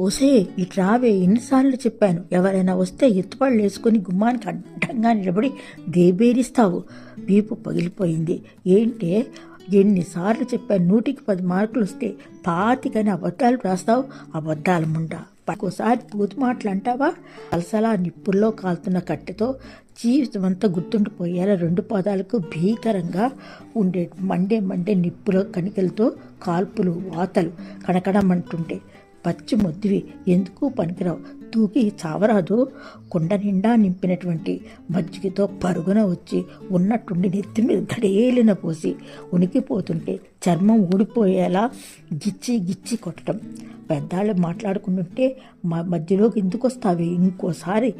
ఒసే ఇట్రావే ఎన్నిసార్లు చెప్పాను. ఎవరైనా వస్తే ఎత్తుపళ్ళు వేసుకుని గుమ్మానికి అడ్డంగా నిలబడి దేబేరిస్తావు వీపు పగిలిపోయింది. ఏంటే? ఎన్నిసార్లు చెప్పాను. నూటికి పది మార్కులు వస్తే పాతికని అబద్ధాలు రాస్తావు అబద్ధాల ముండ. ఒక్కోసారి పూతి మాటలు అంటావా? అలసలా నిప్పుల్లో కాలుతున్న కట్టెతో జీవితం అంతా గుర్తుండిపోయేలా రెండు పదాలకు భీకరంగా ఉండే మండే మండే నిప్పులో కణికలతో కాల్పులు వాతలు కనకడమంటుంటే పచ్చి మొద్దివి ఎందుకు పనికిరావు? తూకి చావరాదు. కుండ నిండా నింపినటువంటి మజ్జిగతో పరుగున వచ్చి ఉన్నట్టుండి నెత్తి మీద గడేలిన పోసి ఉనికిపోతుంటే చర్మం ఊడిపోయేలా గిచ్చి గిచ్చి కొట్టడం. పెద్దాళ్ళు మాట్లాడుకుంటుంటే మా మధ్యలోకి ఎందుకు వస్తావి ఇంకోసారి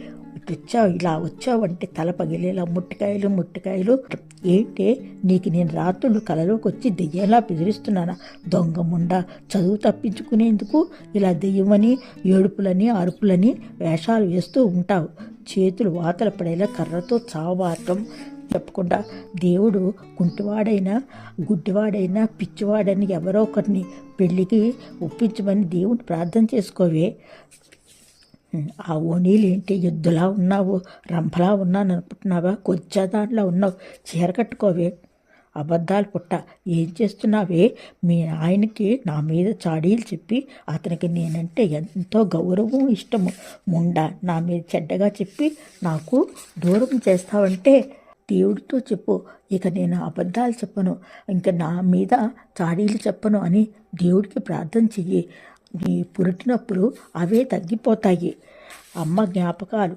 వచ్చావు ఇలా వచ్చావంటే తల పగిలేలా ముట్టికాయలు ముట్టికాయలు. ఏంటే నీకు నేను రాత్రులు కలలోకి వచ్చి దెయ్యంలా బెదిరిస్తున్నానా? దొంగ చదువు తప్పించుకునేందుకు ఇలా దెయ్యమని ఏడుపులని అరుపులని వేషాలు వేస్తూ ఉంటావు. చేతులు వాతలు పడేలా కర్రతో చావాటం చెప్పకుండా దేవుడు కుంటివాడైనా గుడ్డివాడైనా పిచ్చివాడని ఎవరో ఒకరిని పెళ్ళికి ఒప్పించమని దేవుని ప్రార్థన చేసుకోవే. ఆ ఓనీలేంటి ఎద్దులా ఉన్నావు? రంపలా ఉన్నాను అనుకుంటున్నావా కొద్దిగా దాంట్లో ఉన్నావు? చీర కట్టుకోవే. అబద్ధాలు పుట్ట. ఏం చేస్తున్నావే? మీ ఆయనకి నా మీద చాడీలు చెప్పి అతనికి నేనంటే ఎంతో గౌరవం ఇష్టము. ముండ నా మీద చెడ్డగా చెప్పి నాకు దూరం చేస్తావంటే దేవుడితో చెప్పు. ఇక నేను అబద్ధాలు చెప్పను. ఇంకా నా మీద చాడీలు చెప్పను అని దేవుడికి ప్రార్థన చెయ్యి. నీ పురిటినప్పుడు అవే తగ్గిపోతాయి. అమ్మ జ్ఞాపకాలు.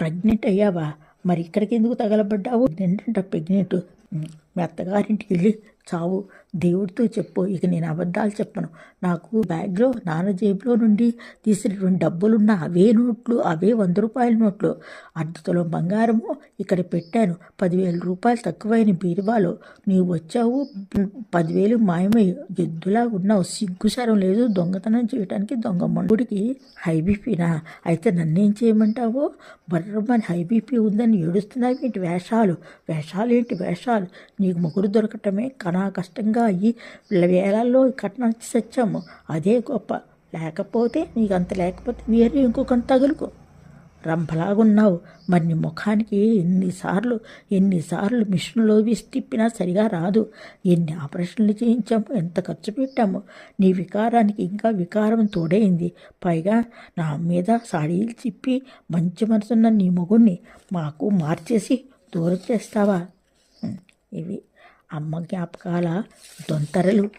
ప్రెగ్నెంట్ అయ్యావా? మరి ఇక్కడికి ఎందుకు తగలబడ్డావు? ఏంటంట ప్రెగ్నెంట్? మీ అత్తగారింటికి వెళ్ళి చావు. దేవుడితో చెప్పు. ఇక నేను అబద్ధాలు చెప్పను. నాకు బ్యాగ్లో నాన్న జేబులో నుండి తీసినటువంటి డబ్బులున్న అవే నోట్లు అవే వంద రూపాయల నోట్లు. అర్ధతులం బంగారము ఇక్కడ పెట్టాను. పదివేల రూపాయలు తక్కువైన బీరువాలో. నీవు వచ్చావు. పదివేలు మాయమై ఎద్దులా ఉన్నావు. సిగ్గుసారం లేదు. దొంగతనం చేయడానికి దొంగ మండుడికి హై బీపీనా? అయితే నన్నేం చేయమంటావు? బర్రమని హై బీపీ ఉందని ఏడుస్తున్నావు ఏంటి వేషాలు? వేషాలు ఏంటి వేషాలు? నీకు ముగ్గురు దొరకటమే చాలా కష్టంగా అయ్యి వేళల్లో కట్నం సచ్చాము. అదే గొప్ప. లేకపోతే నీకు అంత లేకపోతే వేరే ఇంకొకటి తగులుకో. రంభలాగున్నావు. మరి నీ ముఖానికి ఎన్నిసార్లు ఎన్నిసార్లు మిషన్లో వేసి తిప్పినా సరిగా రాదు. ఎన్ని ఆపరేషన్లు చేయించాము ఎంత ఖర్చు పెట్టాము. నీ వికారానికి ఇంకా వికారం తోడైంది. పైగా నా మీద సాడీలు తిప్పి మంచి మనసున్న నీ మొగుణ్ణి మాకు మార్చేసి దూరం చేస్తావా? ఇవి. అమ్మ జ్ఞాపకాల దొంతరలు.